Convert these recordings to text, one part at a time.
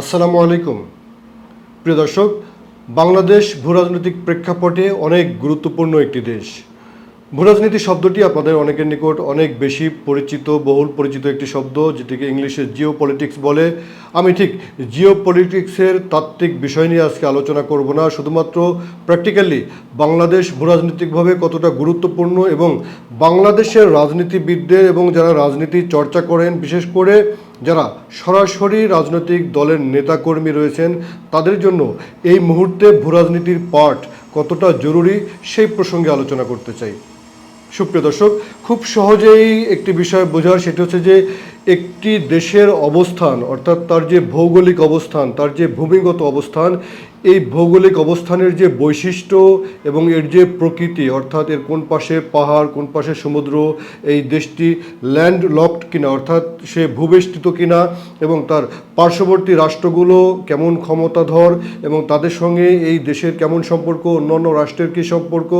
আসসালামু আলাইকুম। প্রিয় দর্শক, বাংলাদেশ ভূরাজনৈতিক প্রেক্ষাপটে অনেক গুরুত্বপূর্ণ একটি দেশ। ভূরাজনীতি শব্দটি আপনাদের অনেকের নিকট অনেক বেশি পরিচিত, বহুল পরিচিত একটি শব্দ, যেটিকে ইংলিশে জিও পলিটিক্স বলে। আমি ঠিক জিও পলিটিক্সের তাত্ত্বিক বিষয় নিয়ে আজকে আলোচনা করব না, শুধুমাত্র প্র্যাকটিক্যালি বাংলাদেশ ভূরাজনৈতিকভাবে কতটা গুরুত্বপূর্ণ এবং বাংলাদেশের রাজনীতিবিদদের এবং যারা রাজনীতি চর্চা করেন, বিশেষ করে যারা সরাসরি রাজনৈতিক দলের নেতাকর্মী রয়েছেন, তাদের জন্য এই মুহূর্তে ভূরাজনীতির পাঠ কতটা জরুরি সেই প্রসঙ্গে আলোচনা করতে চাই। সুপ্রিয় দর্শক, খুব সহজেই একটি বিষয় বোঝার সেটি হচ্ছে যে একটি দেশের অবস্থান, অর্থাৎ তার যে ভৌগোলিক অবস্থান, তার যে ভূমিগত অবস্থান এই ভৌগোলিক অবস্থানের যে বৈশিষ্ট্য এবং এর যে প্রকৃতি, অর্থাৎ এর কোন পাশে পাহাড়, কোন পাশে সমুদ্র, এই দেশটি ল্যান্ড লকড কিনা, অর্থাৎ সে ভূবেষ্টিত কিনা এবং তার পার্শ্ববর্তী রাষ্ট্রগুলো কেমন ক্ষমতাধর এবং তাদের সঙ্গে এই দেশের কেমন সম্পর্ক, অন্যান্য রাষ্ট্রের কী সম্পর্ক,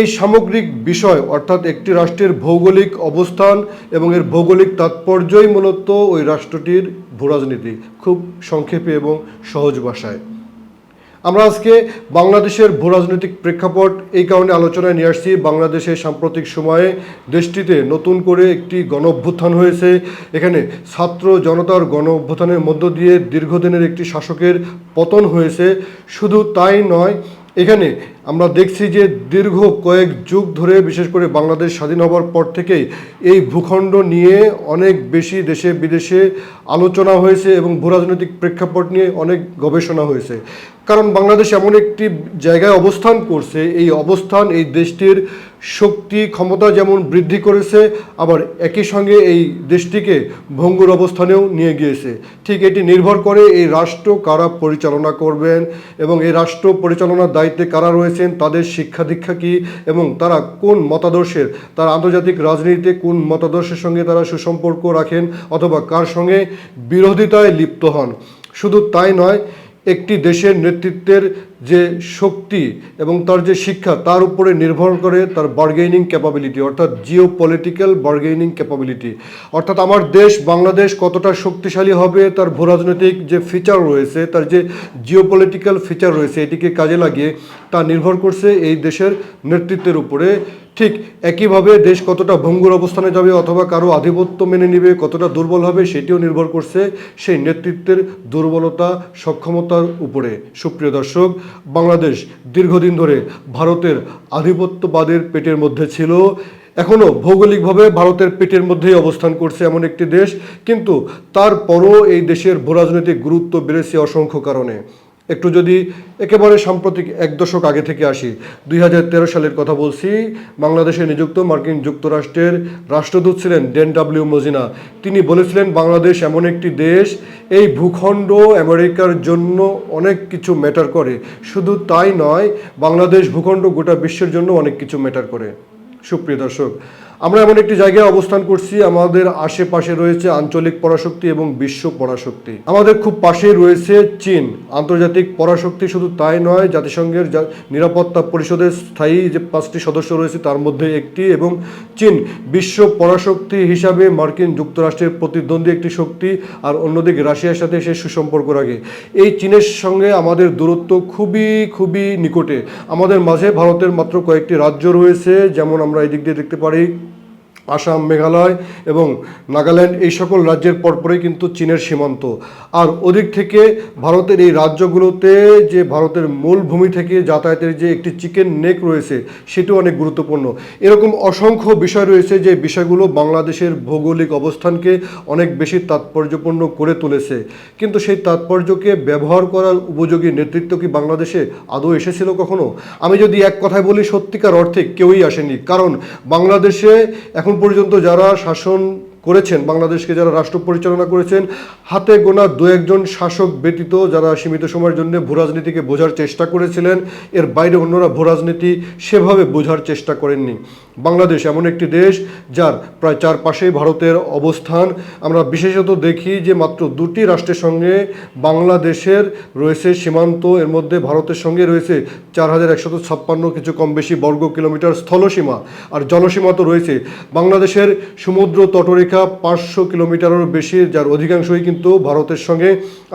এই সামগ্রিক বিষয়, অর্থাৎ একটি রাষ্ট্রের ভৌগোলিক অবস্থান এবং এর ভৌগোলিক তাৎপর্যই মূলত ওই রাষ্ট্রটির ভূরাজনীতি, খুব সংক্ষেপে এবং সহজ ভাষায়। আমরা আজকে বাংলাদেশের ভূরাজনৈতিক প্রেক্ষাপট এই কারণে আলোচনায় নিয়ে আসছি। বাংলাদেশের সাম্প্রতিক সময়ে দেশটিতে নতুন করে একটি গণ অভ্যুত্থান হয়েছে। এখানে ছাত্র জনতার গণ অভ্যুত্থানের মধ্য দিয়ে দীর্ঘদিনের একটি শাসকের পতন হয়েছে। শুধু তাই নয় এখানে আমরা দেখছি যে দীর্ঘ কয়েক যুগ ধরে, বিশেষ করে বাংলাদেশ স্বাধীন হওয়ার পর থেকেই এই ভূখণ্ড নিয়ে অনেক বেশি দেশে বিদেশে আলোচনা হয়েছে এবং ভূরাজনৈতিক প্রেক্ষাপট নিয়ে অনেক গবেষণা হয়েছে। কারণ বাংলাদেশ এমন একটি জায়গায় অবস্থান করছে, এই অবস্থান এই দেশটির শক্তি, ক্ষমতা যেমন বৃদ্ধি করেছে, আবার একই সঙ্গে এই দেশটিকে ভঙ্গুর অবস্থানেও নিয়ে গিয়েছে। ঠিক এটি নির্ভর করে এই রাষ্ট্র কারা পরিচালনা করবেন এবং এই রাষ্ট্র পরিচালনার দায়িত্বে কারা রয়েছেন, তাদের শিক্ষা দীক্ষা কী এবং তারা কোন মতাদর্শের, তারা আন্তর্জাতিক রাজনীতিতে কোন মতাদর্শের সঙ্গে তারা সুসম্পর্ক রাখেন অথবা কার সঙ্গে বিরোধিতায় লিপ্ত হন। শুধু তাই নয় একটি দেশের নেতৃত্বের যে শক্তি এবং তার যে শিক্ষা, তার উপরে নির্ভর করে তার বার্গেনিং ক্যাপাবিলিটি অর্থাৎ জিও পলিটিক্যাল বার্গেনিং ক্যাপাবিলিটি অর্থাৎ আমার দেশ, বাংলাদেশ কতটা শক্তিশালী হবে, তার ভূরাজনৈতিক যে ফিচার রয়েছে, তার যে জিও পলিটিক্যাল ফিচার রয়েছে, এটিকে কাজে লাগিয়ে তা নির্ভর করছে এই দেশের নেতৃত্বের উপরে। ঠিক একইভাবে দেশ কতটা ভঙ্গুর অবস্থানে যাবে অথবা কারও আধিপত্য মেনে নেবে, কতটা দুর্বল হবে সেটিও নির্ভর করছে সেই নেতৃত্বের দুর্বলতা, সক্ষমতার উপরে। সুপ্রিয় দর্শক, বাংলাদেশ দীর্ঘদিন ধরে ভারতের আধিপত্যবাদের পেটের মধ্যে ছিল। এখনও ভৌগোলিকভাবে ভারতের পেটের মধ্যেই অবস্থান করছে এমন একটি দেশ, কিন্তু তারপরও এই দেশের ভূরাজনৈতিক গুরুত্ব বেড়েছে অসংখ্য কারণে। একটু যদি একেবারে সাম্প্রতিক এক দশক আগে থেকে আসি, দুই হাজার তেরো সালের কথা বলছি, বাংলাদেশে নিযুক্ত মার্কিন যুক্তরাষ্ট্রের রাষ্ট্রদূত ছিলেন ডেন ডাব্লিউ মজিনা। তিনি বলেছিলেন, বাংলাদেশ এমন একটি দেশ, এই ভূখণ্ড আমেরিকার জন্য অনেক কিছু ম্যাটার করে। শুধু তাই নয়, বাংলাদেশ ভূখণ্ড গোটা বিশ্বের জন্য অনেক কিছু ম্যাটার করে। সুপ্রিয় দর্শক আমরা এমন একটি জায়গায় অবস্থান করছি, আমাদের আশেপাশে রয়েছে আঞ্চলিক পরাশক্তি এবং বিশ্ব পরাশক্তি। আমাদের খুব পাশেই রয়েছে চীন। আন্তর্জাতিক পরাশক্তি শুধু তাই নয়, জাতিসংঘের নিরাপত্তা পরিষদের স্থায়ী যে পাঁচটি সদস্য রয়েছে, তার মধ্যে একটি এবং চীন। বিশ্ব পরাশক্তি হিসাবে মার্কিন যুক্তরাষ্ট্রের প্রতিদ্বন্দ্বী একটি শক্তি, আর অন্যদিকে রাশিয়ার সাথে সে সুসম্পর্ক রাখে। এই চীনের সঙ্গে আমাদের দূরত্ব খুবই খুবই নিকটে। আমাদের মাঝে ভারতের মাত্র কয়েকটি রাজ্য রয়েছে, যেমন আমরা এই দিক দিয়ে দেখতে পারি আসাম, মেঘালয় এবং নাগাল্যান্ড এই সকল রাজ্যের পরপরই কিন্তু চীনের সীমান্ত। আর ওদিক থেকে ভারতের এই রাজ্যগুলোতে যে ভারতের মূল ভূমি থেকে যাতায়াতের যে একটি চিকেন নেক রয়েছে, সেটিও অনেক গুরুত্বপূর্ণ। এরকম অসংখ্য বিষয় রয়েছে যে বিষয়গুলো বাংলাদেশের ভৌগোলিক অবস্থানকে অনেক বেশি তাৎপর্যপূর্ণ করে তুলেছে। কিন্তু সেই তাৎপর্যকে ব্যবহার করার উপযোগী নেতৃত্ব কি বাংলাদেশে আদৌ এসেছিল কখনো? আমি যদি এক কথায় বলি, সত্যিকার অর্থে কেউই আসেনি। কারণ বাংলাদেশে এখন পর্যন্ত যারা শাসন করেছেন। বাংলাদেশকে যারা রাষ্ট্র পরিচালনা করেছেন, হাতে গোনা দু একজন শাসক ব্যতীত যারা সীমিত সময়ের জন্য ভূরাজনীতিকে বোঝার চেষ্টা করেছিলেন, এর বাইরে অন্যরা ভূরাজনীতি সেভাবে বোঝার চেষ্টা করেননি। বাংলাদেশ এমন একটি দেশ, যার প্রায় চারপাশেই ভারতের অবস্থান। আমরা বিশেষত দেখি যে মাত্র দুটি রাষ্ট্রের সঙ্গে বাংলাদেশের রয়েছে সীমান্ত, এর মধ্যে ভারতের সঙ্গে রয়েছে চার হাজার একশত ছাপ্পান্ন কিছু কম বেশি বর্গ কিলোমিটার স্থলসীমা, আর জলসীমা তো রয়েছে। বাংলাদেশের সমুদ্র তটরেখা সীমারেখা পাঁচশো কিলোমিটারেরও বেশি, যার অধিকাংশই কিন্তু ভারতের সঙ্গে।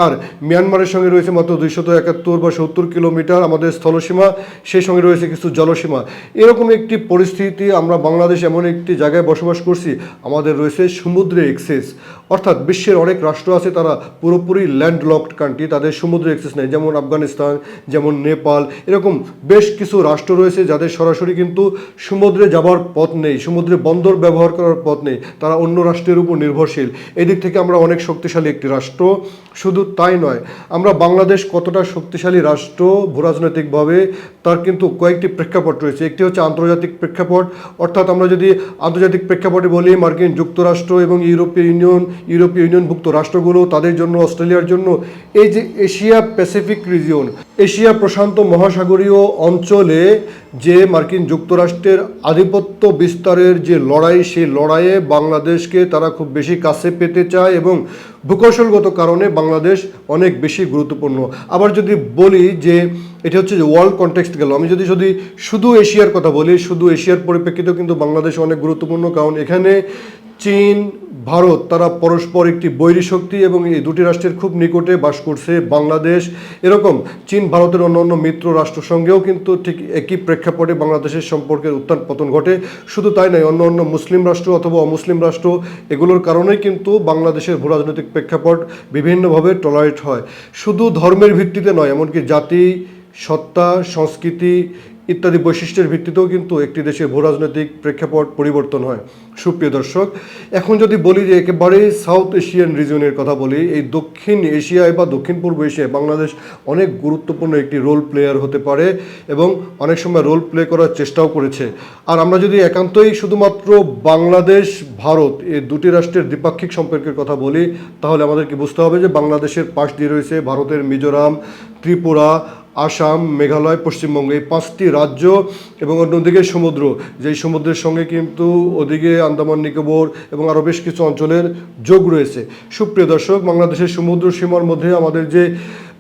আর মিয়ানমারের সঙ্গে রয়েছে মাত্র দুইশত একাত্তর বা সত্তর কিলোমিটার আমাদের স্থলসীমা, সেই সঙ্গে রয়েছে কিছু জলসীমা। এরকম একটি পরিস্থিতি আমরা বাংলাদেশ এমন একটি জায়গায় বসবাস করছি, আমাদের রয়েছে সমুদ্রে এক্সেস। অর্থাৎ বিশ্বের অনেক রাষ্ট্র আছে তারা পুরোপুরি ল্যান্ডলকড কান্ট্রি, তাদের সমুদ্রে এক্সেস নেই। যেমন আফগানিস্তান, যেমন নেপাল, এরকম বেশ কিছু রাষ্ট্র রয়েছে যাদের সরাসরি কিন্তু সমুদ্রে যাবার পথ নেই, সমুদ্রে বন্দর ব্যবহার করার পথ নেই। তারা অন্য রাষ্ট্রের উপর নির্ভরশীল। এদিক থেকে আমরা অনেক শক্তিশালী একটি রাষ্ট্র। শুধু তাই নয়, আমরা বাংলাদেশ কতটা শক্তিশালী রাষ্ট্র ভূরাজনৈতিকভাবে, তার কিন্তু কয়েকটি প্রেক্ষাপট রয়েছে। একটি হচ্ছে আন্তর্জাতিক প্রেক্ষাপট। অর্থাৎ আমরা যদি আন্তর্জাতিক প্রেক্ষাপটে বলি, মার্কিন যুক্তরাষ্ট্র এবং ইউরোপীয় ইউনিয়ন ইউরোপীয় ইউনিয়নভুক্ত রাষ্ট্রগুলো, তাদের জন্য, অস্ট্রেলিয়ার জন্য, এই যে এশিয়া প্যাসিফিক রিজিয়ন এশিয়া প্রশান্ত মহাসাগরীয় অঞ্চলে যে মার্কিন যুক্তরাষ্ট্রের আধিপত্য বিস্তারের যে লড়াই, সেই লড়াইয়ে বাংলাদেশকে তারা খুব বেশি কাছে পেতে চায় এবং ভূকৌশলগত কারণে বাংলাদেশ অনেক বেশি গুরুত্বপূর্ণ। আবার যদি বলি যে এটা হচ্ছে যে ওয়ার্ল্ড কনটেক্সট গেল, আমি যদি যদি শুধু এশিয়ার কথা বলি, শুধু এশিয়ার পরিপ্রেক্ষিতেও কিন্তু বাংলাদেশ অনেক গুরুত্বপূর্ণ, কারণ এখানে চীন, ভারত, তারা পরস্পর একটি বৈরী শক্তি এবং এই দুটি রাষ্ট্রের খুব নিকটে বাস করছে বাংলাদেশ। এরকম চীন, ভারতের অন্যান্য মিত্র রাষ্ট্র সঙ্গেও কিন্তু ঠিক একই প্রেক্ষাপটে বাংলাদেশের সম্পর্কের উত্থান পতন ঘটে। শুধু তাই নয়, অন্য অন্য মুসলিম রাষ্ট্র অথবা অমুসলিম রাষ্ট্র, এগুলোর কারণেই কিন্তু বাংলাদেশের ভূরাজনৈতিক প্রেক্ষাপট বিভিন্নভাবে টলারেট হয়। শুধু ধর্মের ভিত্তিতে নয়, এমনকি জাতি, সত্তা, সংস্কৃতি ইত্যাদি বৈশিষ্ট্যের ভিত্তিতেও কিন্তু একটি দেশের ভূরাজনৈতিক প্রেক্ষাপট পরিবর্তন হয়। সুপ্রিয় দর্শক, এখন যদি বলি যে একেবারে সাউথ এশিয়ান রিজনের কথা বলি, এই দক্ষিণ এশিয়ায় বা দক্ষিণ পূর্ব এশিয়ায় বাংলাদেশ অনেক গুরুত্বপূর্ণ একটি রোল প্লেয়ার হতে পারে এবং অনেক সময় রোল প্লে করার চেষ্টাও করেছে। আর আমরা যদি একান্তই শুধুমাত্র বাংলাদেশ, ভারত এই দুটি রাষ্ট্রের দ্বিপাক্ষিক সম্পর্কের কথা বলি, তাহলে আমাদেরকে বুঝতে হবে যে বাংলাদেশের পাশ দিয়ে রয়েছে ভারতের মিজোরাম, ত্রিপুরা আসাম, মেঘালয়, পশ্চিমবঙ্গ, এই পাঁচটি রাজ্য এবং অন্যদিকে সমুদ্র। যেই সমুদ্রের সঙ্গে কিন্তু ওদিকে আন্দামান, নিকোবর এবং আরও বেশ কিছু অঞ্চলের যোগ রয়েছে। সুপ্রিয় দর্শক, বাংলাদেশের সমুদ্র সীমার মধ্যে আমাদের যে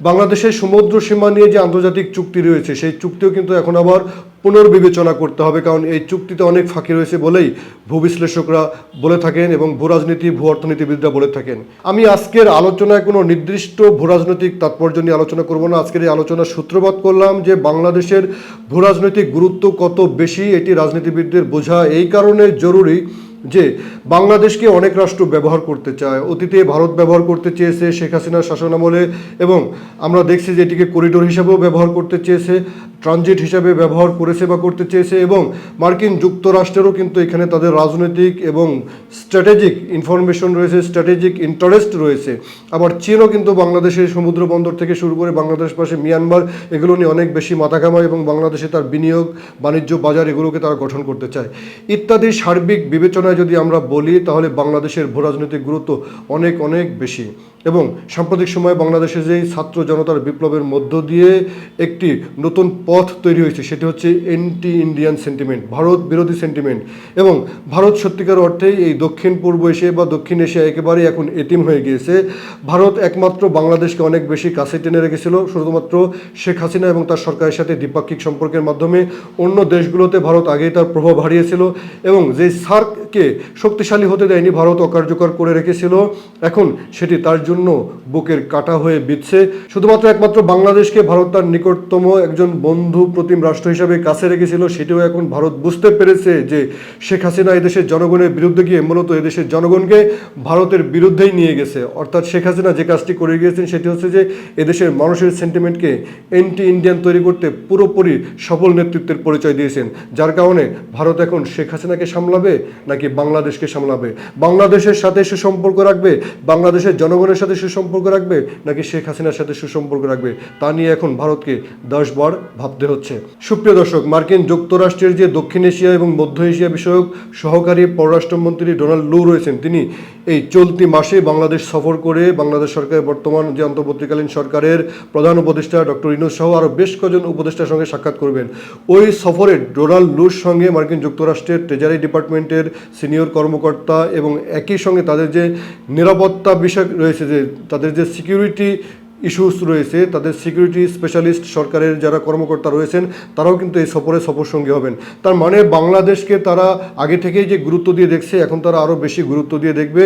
বাংলাদেশের সমুদ্র সীমা নিয়ে যে আন্তর্জাতিক চুক্তি রয়েছে, সেই চুক্তিও কিন্তু এখন আবার পুনর্বিবেচনা করতে হবে, কারণ এই চুক্তিতে অনেক ফাঁকি রয়েছে বলেই ভূবিশ্লেষকরা বলে থাকেন এবং ভূরাজনীতি ভূ অর্থনীতিবিদরা বলে থাকেন। আমি আজকের আলোচনায় কোনো নির্দিষ্ট ভূরাজনৈতিক তাৎপর্য নিয়ে আলোচনা করব না। আজকের এই আলোচনার সূত্রপাত করলাম যে বাংলাদেশের ভূরাজনৈতিক গুরুত্ব কত বেশি, এটি রাজনীতিবিদদের বোঝা এই কারণে জরুরি যে বাংলাদেশকে অনেক রাষ্ট্র ব্যবহার করতে চায়, অতীতে ভারত ব্যবহার করতে চেয়েছে শেখ হাসিনার শাসনামলে এবং আমরা দেখছি যে এটিকে করিডোর হিসাবেও ব্যবহার করতে চেয়েছে। ট্রানজিট হিসাবে ব্যবহার করেছে বা করতে চেয়েছে এবং মার্কিন যুক্তরাষ্ট্রেরও কিন্তু এখানে তাদের রাজনৈতিক এবং স্ট্র্যাটেজিক ইনফরমেশন রয়েছে, স্ট্র্যাটেজিক ইন্টারেস্ট রয়েছে। আবার চীনও কিন্তু বাংলাদেশের সমুদ্র বন্দর থেকে শুরু করে বাংলাদেশ পাশে মিয়ানমার, এগুলো নিয়ে অনেক বেশি মাথা কামায় এবং বাংলাদেশে তার বিনিয়োগ, বাণিজ্য, বাজার এগুলোকে তারা গঠন করতে চায়। ইত্যাদি সার্বিক বিবেচনায় যদি আমরা বলি, তাহলে বাংলাদেশের ভূরাজনৈতিক গুরুত্ব অনেক অনেক বেশি। এবং সাম্প্রতিক সময়ে বাংলাদেশে যেই ছাত্র জনতার বিপ্লবের মধ্য দিয়ে একটি নতুন পথ তৈরি হয়েছে, সেটি হচ্ছে এন্টি ইন্ডিয়ান সেন্টিমেন্ট ভারত বিরোধী সেন্টিমেন্ট এবং ভারত সত্যিকার অর্থেই এই দক্ষিণ পূর্ব এশিয়া বা দক্ষিণ এশিয়া একেবারেই এখন এতিম হয়ে গিয়েছে। ভারত একমাত্র বাংলাদেশকে অনেক বেশি কাছে টেনে রেখেছিল, শুধুমাত্র শেখ হাসিনা এবং তার সরকারের সাথে দ্বিপাক্ষিক সম্পর্কের মাধ্যমে। অন্য দেশগুলোতে ভারত আগেই তার প্রভাব হারিয়েছিল এবং যে সার্ককে শক্তিশালী হতে দেয়নি, ভারত অকার্যকর করে রেখেছিল। এখন সেটি তার জন্য বুকের কাটা হয়ে বিচ্ছে শুধুমাত্র একমাত্র বাংলাদেশকে ভারত তার নিকটতম একজন বন্ধু প্রতিম রাষ্ট্র হিসাবে কাছে রেখেছিল, সেটিও এখন ভারত বুঝতে পেরেছে যে শেখ হাসিনা এদেশের জনগণের বিরুদ্ধে গিয়ে মূলত এদেশের জনগণকে ভারতের বিরুদ্ধেই নিয়ে গেছে। অর্থাৎ শেখ হাসিনা যে কাজটি করে গিয়েছেন, সেটি হচ্ছে যে এদেশের মানুষের সেন্টিমেন্টকে এন্টি ইন্ডিয়ান তৈরি করতে পুরোপুরি সফল নেতৃত্বের পরিচয় দিয়েছেন। যার কারণে ভারত এখন শেখ হাসিনাকে সামলাবে নাকি বাংলাদেশকে সামলাবে? বাংলাদেশের সাথে সুসম্পর্ক রাখবে? বাংলাদেশের জনগণের সাথে সুসম্পর্ক রাখবে নাকি শেখ হাসিনার সাথে সুসম্পর্ক রাখবে? তা নিয়ে এখন ভারতকে দশবার ভাবতে হচ্ছে। সুপ্রিয় দর্শক, মার্কিন যুক্তরাষ্ট্রের যে দক্ষিণ এশিয়া এবং মধ্য এশিয়া বিষয়ক সহকারী পররাষ্ট্রমন্ত্রী ডোনাল্ড লু রয়েছেন, তিনি এই চলতি মাসে বাংলাদেশ সফর করে বাংলাদেশ সরকারের বর্তমান যে অন্তর্বর্তীকালীন সরকারের প্রধান উপদেষ্টা ডক্টর ইনুস সহ আরও বেশ কজন উপদেষ্টার সঙ্গে সাক্ষাৎ করবেন। ওই সফরে ডোনাল্ড লুর সঙ্গে মার্কিন যুক্তরাষ্ট্রের ট্রেজারি ডিপার্টমেন্টের সিনিয়র কর্মকর্তা এবং একই সঙ্গে তাদের যে নিরাপত্তা বিষয় রয়েছে যে তাদের যে সিকিউরিটি ইস্যুস রয়েছে, তাদের সিকিউরিটি স্পেশালিস্ট সরকারের যারা কর্মকর্তা রয়েছেন, তারাও কিন্তু এই সফরে সফর সঙ্গী হবেন। তার মানে বাংলাদেশকে তারা আগে থেকেই যে গুরুত্ব দিয়ে দেখছে, এখন তারা আরও বেশি গুরুত্ব দিয়ে দেখবে।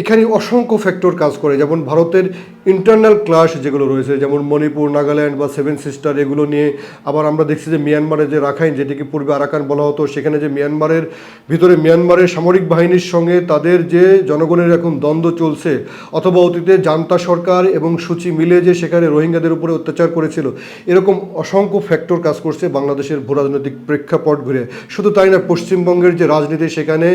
এখানে অসংখ্য ফ্যাক্টর কাজ করে, যেমন ভারতের ইন্টারনাল ক্লাস যেগুলো রয়েছে, যেমন মণিপুর, নাগাল্যান্ড বা সেভেন সিস্টার এগুলো নিয়ে আবার আমরা দেখছি যে মিয়ানমারে যে রাখাইন, যেটিকে পূর্বে আরাকান বলা হতো, সেখানে যে মিয়ানমারের ভিতরে মিয়ানমারের সামরিক বাহিনীর সঙ্গে তাদের যে জনগণের এখন দ্বন্দ্ব চলছে, অথবা অতীতে জান্তা সরকার এবং সূচি মিলে যে সেখানে রোহিঙ্গাদের উপরে অত্যাচার করেছিল, এরকম অসংখ্য ফ্যাক্টর কাজ করছে বাংলাদেশের ভূ রাজনৈতিক প্রেক্ষাপট ঘুরে। শুধু তাই না, পশ্চিমবঙ্গের যে রাজনীতি, সেখানে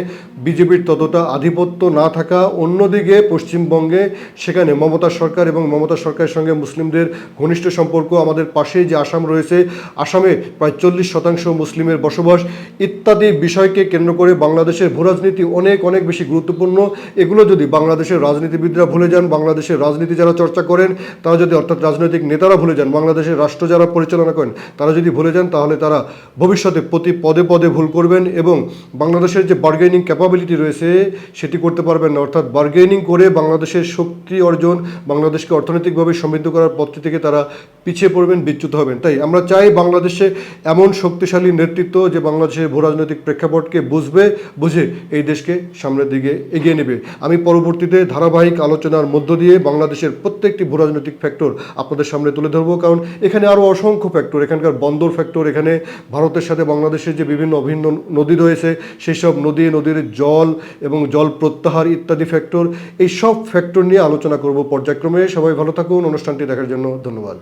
বিজেপির ততটা আধিপত্য না থাকা অন্যদিকে পশ্চিমবঙ্গে সেখানে মমতা সরকার এবং মমতা সরকারের সঙ্গে মুসলিমদের ঘনিষ্ঠ সম্পর্ক, আমাদের পাশেই যে আসাম রয়েছে, আসামে প্রায় চল্লিশ শতাংশ মুসলিমের বসবাস, ইত্যাদি বিষয়কে কেন্দ্র করে বাংলাদেশের ভূরাজনীতি অনেক অনেক বেশি গুরুত্বপূর্ণ। এগুলো যদি বাংলাদেশের রাজনীতিবিদরা ভুলে যান, বাংলাদেশের রাজনীতি যারা চর্চা করেন, তারা যদি অর্থাৎ রাজনৈতিক নেতারা ভুলে যান, বাংলাদেশের রাষ্ট্র যারা পরিচালনা করেন, তারা যদি ভুলে যান, তাহলে তারা ভবিষ্যতে প্রতি পদে পদে ভুল করবেন এবং বাংলাদেশের যে বার্গেনিং ক্যাপাবিলিটি রয়েছে, সেটি করতে পারবেন না। অর্থাৎ বার্গেনিং করে বাংলাদেশের শক্তি অর্জন, বাংলাদেশকে অর্থনৈতিকভাবে সমৃদ্ধ করার পথটি থেকে তারা পিছিয়ে পড়বেন, বিচ্যুত হবেন। তাই আমরা চাই বাংলাদেশে এমন শক্তিশালী নেতৃত্ব যে বাংলাদেশের ভূ রাজনৈতিক প্রেক্ষাপটকে বুঝবে, বুঝে এই দেশকে সামনের দিকে এগিয়ে নেবে। আমি পরবর্তীতে ধারাবাহিক আলোচনার মধ্য দিয়ে বাংলাদেশের প্রত্যেকটি ভূ রাজনৈতিক ফ্যাক্টর আপনাদের সামনে তুলে ধরবো, কারণ এখানে আরও অসংখ্য ফ্যাক্টর, এখানকার বন্দর ফ্যাক্টর, এখানে ভারতের সাথে বাংলাদেশের যে বিভিন্ন অভিন্ন নদী রয়েছে সেই সব নদী, নদীর জল এবং জল প্রত্যাহার ইত্যাদি ফ্যাক্টর এই সব ফ্যাক্টর নিয়ে আলোচনা করব পর্যায়ক্রমে। সবাই ভালো থাকুন, অনুষ্ঠানটি দেখার জন্য ধন্যবাদ।